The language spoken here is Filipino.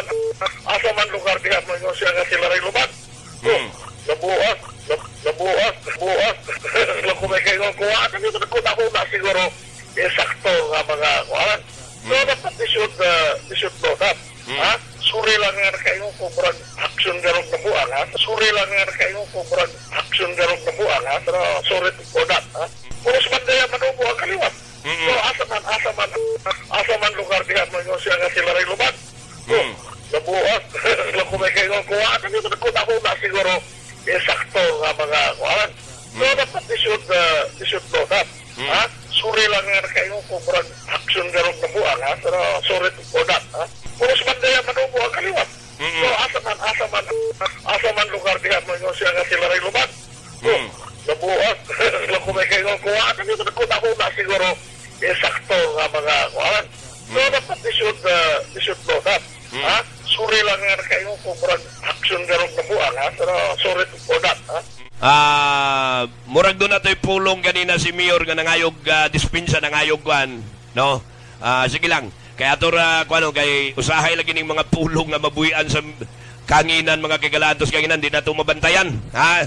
man asa man lugar diha mo ingon siya nga sila rin lubat hmm. nabuak nabuak nabuak lang kung may kayo kuha at ang ito siguro nga mga so dapat they should uh, they should know that ha suri lang nga kayo kung murag action garong na buang ha suri lang nga kayo action pero to ha man action garog na buwan, ha? Pero sorry for that, ha? Puros man daya manubo ang kaliwat. So, asa man, asa man, asa man lugar dihan mo yung siya nga sila rin lumad. So, nabuhat. Ilang kumay kayo ang kuha. Kami ito nagkuna-kuna siguro eksakto nga mga kuhaan. So, dapat they should, uh, they should know that. Ha? Suri lang nga kayo kung murag action garog na buwan, ha? Pero sorry for that, ha? Ah, murag doon natoy pulong ganina si Mayor nga nangayog ah, dispensa nangayog kwan, no? Ah, sige lang. Kaya ato ra kuano kay usahay lagi ning mga pulong nga mabuhian sa kanginan mga kagalantos kanginan di na to mabantayan. Ha?